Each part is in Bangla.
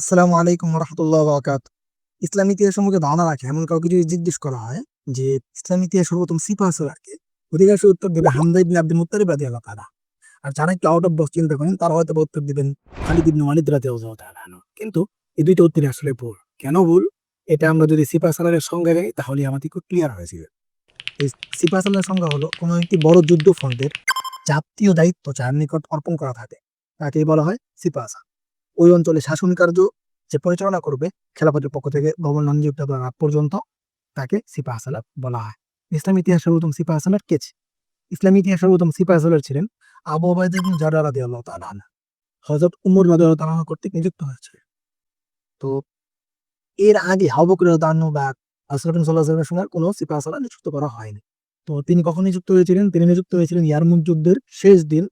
আসসালামু আলাইকুম রহমতুল্লাহ বাকাত ইসলামী ইতিহাস সম্পর্কে ধারণা রাখে, এমন কাউকে যদি জিজ্ঞেস করা হয় যে ইসলামী ইতিহাস সর্বপ্রথম সিপা আসলারকে অধিকাংশ উত্তর দেবে হামদা ইবনে আব্দুল মুত্তারিব রাদি আল্লাহ তাআলা। আর যারা একটু আউট অফ বক্স চিন্তা করেন, তারা হয়তো উত্তর দিবেন খালিদ ইবনে ওয়ালিদ রাদি আল্লাহ তাআলা কিন্তু এই দুইটা উত্তরই আসলে ভুল। কেন ভুল? এটা আমরা যদি সিপা সালারের সংজ্ঞা যাই তাহলে আমাদের খুব ক্লিয়ার হয়ে যাবে। এই সিপা সালারের সংজ্ঞা হলো কোনো একটি বড় যুদ্ধ ফ্রন্টের জাতীয় দায়িত্ব যার নিকট অর্পণ করা থাকে। তাকেই বলা হয় সিপা আসাল ওই অঞ্চলে শাসন কার্য যে পরিচালনা করবে, খেলাফতের পক্ষ থেকে গভর্নর নিযুক্ত করার আগ পর্যন্ত তাকে সিপা হাসালাত বলা হয়। ইসলাম ইতিহাস সর্বোত্তম সিপা হাসালার কে? ইসলামী ইতিহাস সর্বোত্তম সিপা হাসালার ছিলেন আবু ওবায়দা ইবনে জাররাহ রাদিয়াল্লাহু তাআলা হযরত উমর রাদিয়াল্লাহু তাআলা কর্তৃক নিযুক্ত হয়েছে। তো এর আগে বকর রাদিয়াল্লাহু বা রাসূলুল্লাহ সাল্লাল্লাহু আলাইহি ওয়াসাল্লামের কোনো সিপা হাসালা নিযুক্ত করা হয়নি। তো তিনি কখন নিযুক্ত হয়েছিলেন? তিনি নিযুক্ত হয়েছিলেন ইয়ারমুক যুদ্ধের শেষ দিন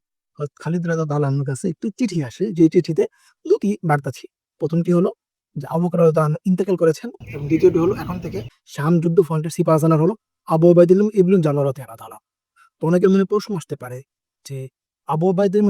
খালিদ রাদিয়াল্লাহু আনহুর কাছে একটি চিঠি আসে। যে চিঠিতে দুটি বার্তা ছিল। প্রথমটি হলো যে আবু বকর ইন্তেকাল করেছেন এবং দ্বিতীয়টি হলো এখন থেকে শাম যুদ্ধ ফ্রন্টের সিপা হাসানার হলো আবু ওবায়দুল ইবনে জাররাহ রাদিয়াল্লাহু তাআলা তো অনেকের মনে প্রশ্ন আসতে পারে যে আবু ওবায়দুল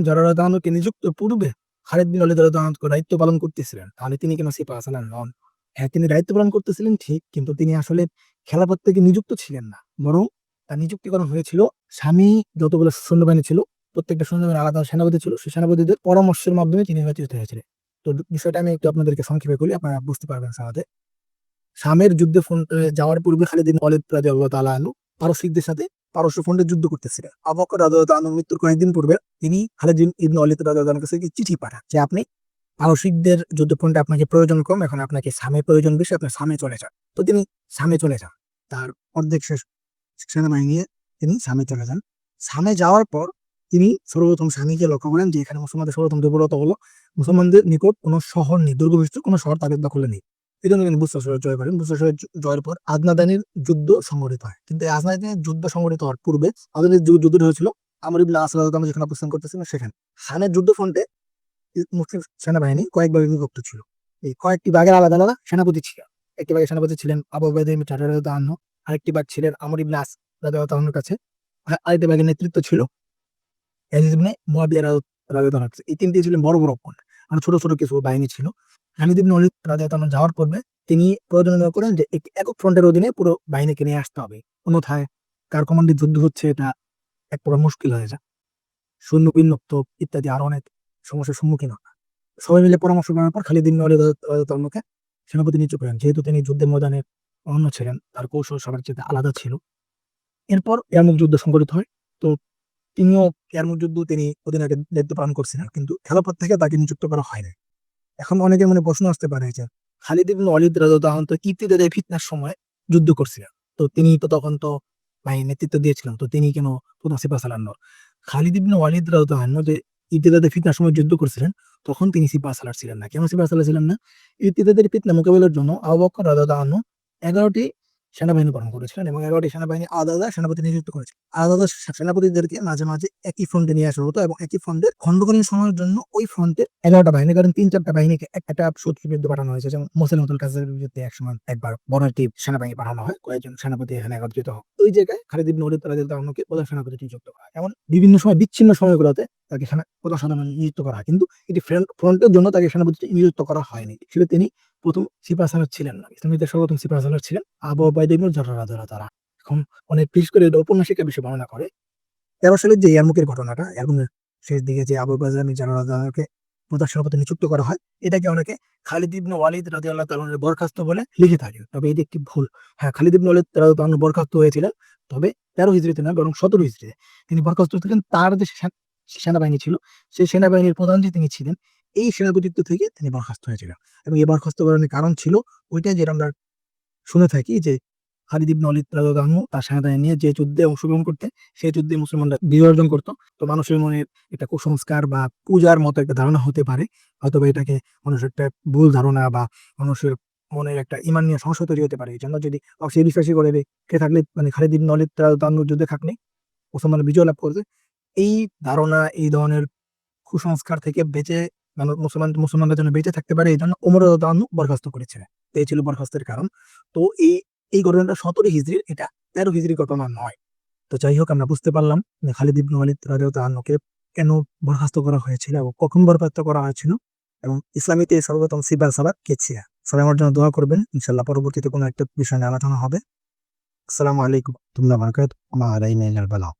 আনহুকে নিযুক্ত পূর্বে খালিদ বিন ওয়ালিদ রাদিয়াল্লাহু দায়িত্ব পালন করতেছিলেন। তাহলে তিনি কেন সিপা হাসানার নন? হ্যাঁ তিনি দায়িত্ব পালন করতেছিলেন ঠিক, কিন্তু তিনি আসলে খেলাফত থেকে নিযুক্ত ছিলেন না। বরং তার নিযুক্তিকরণ হয়েছিল স্বামী যতগুলো সৈন্যবাহিনী ছিল প্রত্যেকটা সৈন্যবাহিনীর আলাদা সেনাপতি ছিল, সেই সেনাপতিদের পরামর্শের মাধ্যমে তিনি নির্বাচিত হয়েছিলেন তো বিষয়টা আমি একটু আপনাদেরকে সংক্ষেপে করি আপনারা বুঝতে পারবেন সাথে। শামের যুদ্ধে ফোন যাওয়ার পূর্বে খালিদ বিন ওয়ালিদ রাদিয়াল্লাহু তাআলা আনহু পারসিকদের সাথে পারস্য ফ্রন্টে যুদ্ধ করতেছিলেন। আবু বকর রাদিয়াল্লাহু মৃত্যুর কয়েকদিন পূর্বে তিনি খালিদ বিন ইবনে ওয়ালিদ রাদিয়াল্লাহু কাছে চিঠি পাঠান যে, আপনি পারসিকদের যুদ্ধ ফ্রন্টে আপনাকে প্রয়োজন কম, এখন আপনাকে সামে প্রয়োজন বেশি, আপনি সামে চলে যান। তো তিনি সামে চলে যান। তার অর্ধেক শেষ সেনাবাহিনী নিয়ে তিনি সামে চলে যান। সামে যাওয়ার পর তিনি সর্বপ্রথম স্বামীকে লক্ষ্য করেন যে এখানে মুসলমানদের সর্বপ্রথম দুর্বলতা হলো মুসলমানদের নিকট কোনো শহর নেই দুর্গবিষ্ট কোনো শহর তাদের দখলে নেই। এই জন্য তিনি বুস্তা জয় করেন। বুস্তা জয়ের পর আদনাদানির যুদ্ধ সংগঠিত হয়। কিন্তু এই আজনাদানির যুদ্ধ সংগঠিত হওয়ার পূর্বে আদনাদানির যে যুদ্ধটা হয়েছিল আমর ইবনে আসলাম যেখানে অবস্থান করতেছিলেন সেখানে। খানের যুদ্ধ ফ্রন্টে মুসলিম সেনাবাহিনী কয়েক ভাগে বিভক্ত ছিল। এই কয়েকটি বাঘের আলাদা আলাদা সেনাপতি ছিল। একটি বাঘের সেনাপতি ছিলেন আবু আনহু, আরেকটি বাঘ ছিলেন আমর ইবনে আস রাদিয়াল্লাহু কাছে। আরেকটি বাঘের নেতৃত্ব ছিল আনহু এই তিনটি ছিলেন বড় বড় আর ছোট ছোট কিছু বাহিনী ছিল। ওয়ালিদ রাদিয়াল্লাহু যাওয়ার পূর্বে তিনি মনে করেন যে একক ফ্রন্টের অধীনে পুরো বাহিনীকে নিয়ে আসতে হবে। অন্যথায় কার কমান্ডে যুদ্ধ হচ্ছে এটা এক মুশকিল হয়ে যায়। সৈন্য বিন্যক্ত ইত্যাদি আরও অনেক সমস্যার সম্মুখীন হয় সবাই মিলে পরামর্শ করার পর খালিদ রাদিয়াল্লাহু আনহুকে সেনাপতি নিযুক্ত করেন। যেহেতু তিনি যুদ্ধের ময়দানে অন্য ছিলেন, তার কৌশল সবার চেয়ে আলাদা ছিল। এরপর ইয়ারমুক যুদ্ধ সংঘটিত হয়। তো তিনিও ইয়ারমুক যুদ্ধ তিনি অধিনায়কে দায়িত্ব পালন করছিলেন কিন্তু খেলাপথ থেকে তাকে নিযুক্ত করা হয় হয়নি এখন অনেকের মনে প্রশ্ন আসতে পারে যে, খালিদ ইবনে রাদিয়াল্লাহু আনহু তো ইবতিদায়ে ফিতনার সময় যুদ্ধ করছিলেন? তো তিনি তো তখন তো বাহিনীর নেতৃত্ব দিয়েছিলেন, তো তিনি কেন প্রধান সিপাহ সালার নন? খালিদ ইবনে ওয়ালিদ আনহু যে ইবতিদায়ে ফিতনার সময় যুদ্ধ করছিলেন, তখন তিনি সিপাহ সালার ছিলেন না। কেন সিপাহ সালার ছিলেন না? ইবতিদাদের ফিতনা মোকাবিলার জন্য আবু বকর রাদিয়াল্লাহু এগারোটি সেনাবাহিনী গঠন করেছিলেন এবং এগারোটি সেনাবাহিনী আলাদা সেনাপতি নিযুক্ত করেছেন আলাদা সেনাপতিদেরকে মাঝে মাঝে একই ফ্রন্টে নিয়ে আসা হতো এবং একই ফ্রন্টের খণ্ডকালীন সময়ের জন্য ওই ফ্রন্টের এগারোটা বাহিনী, কারণ তিন চারটা বাহিনীকে একটা শত্রুর বিরুদ্ধে পাঠানো হয়েছে। যেমন মোসেলমতুল কাজের বিরুদ্ধে একসময় একবার বড় একটি সেনাবাহিনী পাঠানো হয়। কয়েকজন সেনাপতি এখানে একত্রিত হয় ওই জায়গায় খালিদ ইবনে ওয়ালিদ রাদিয়াল্লাহু প্রধান সেনাপতি নিযুক্ত করা হয়। এমন বিভিন্ন সময় বিচ্ছিন্ন সময়গুলোতে তাকে সেনা, প্রধান সেনাপতি নিযুক্ত করা হয়। কিন্তু এটি ফ্রন্টের জন্য তাকে সেনাপতি নিযুক্ত করা হয়নি। হিসেবে তিনি প্রথম সিপাহ সালার ছিলেন না। ইসলামীদের সর্বপ্রথম সিপাহ সালার ছিলেন আবু ওবায়দা ইবনে জাররাহ রাদিয়াল্লাহু তাআলা এখন অনেক বিশেষ করে ঔপন্যাসিকের বিষয়ে বর্ণনা করে। তেরো সালের যে ইয়ারমুকের ঘটনাটা ইয়ারমুকের শেষ দিকে যে আবু জাররাহ রাদিয়াল্লাহুকে প্রধান সেনাপতি নিযুক্ত করা হয়, এটাকে অনেকে খালিদ ইবনে ওয়ালিদ রাদিয়াল্লাহু তাআলার বরখাস্ত বলে লিখে থাকে। তবে এটি একটি ভুল। হ্যাঁ খালিদ ইবনে ওয়ালিদ রাদিয়াল্লাহু তাআলা বরখাস্ত হয়েছিলেন, তবে তেরো হিজরিতে নয় বরং সতেরো হিজরিতে তিনি বরখাস্ত ছিলেন তার যে সেনাবাহিনী ছিল, সেই সেনাবাহিনীর প্রধান যে তিনি ছিলেন এই সেনাপতিত্ব থেকে তিনি বরখাস্ত হয়েছিলেন। এবং এই বরখাস্ত করার কারণ ছিল ওইটাই যেটা আমরা শুনে থাকি যে খালিদ ইবনে রাদিয়াল্লাহু আনহু তার সেনাবাহিনী নিয়ে যে যুদ্ধে অংশগ্রহণ করতে সেই যুদ্ধে মুসলমানরা বিজয় অর্জন করতো। তো মানুষের মনে একটা কুসংস্কার বা পূজার মতো একটা ধারণা হতে পারে। হয়তোবা এটাকে মানুষের একটা ভুল ধারণা বা মানুষের মনের একটা ইমান নিয়ে সংশয় তৈরি হতে পারে। এই জন্য যদি সেই বিশ্বাসী করে কে থাকলে মানে খালিদ ইবনে রাদিয়াল্লাহু আনহু যুদ্ধে থাকলে, মুসলমানরা বিজয় লাভ করবে। এই ধারণা, এই ধরনের কুসংস্কার থেকে বেঁচে মুসলমান, মুসলমানরা যেন বেঁচে থাকতে পারে এই জন্য ওমর আনহু বরখাস্ত করেছিলেন। এই ছিল বরখাস্তের কারণ। তো এই এই ঘটনাটা সতেরো হিজড়ির এটা তেরো হিজড়ির ঘটনা নয়। তো যাই হোক, আমরা বুঝতে পারলাম খালিদ ইবনে ওয়ালিদ আনহুকে কেন বরখাস্ত করা হয়েছিল এবং কখন বরখাস্ত করা হয়েছিল এবং ইসলামীতে সর্বপ্রথম সিপাহ সালাদ কে ছিলেন সবাই আমার জন্য দোয়া করবেন। ইনশাল্লাহ পরবর্তীতে কোনো একটা বিষয় নিয়ে আলোচনা হবে। আসসালামু আলাইকুম। তুমনা বারকাত মা আলাইনা বালা।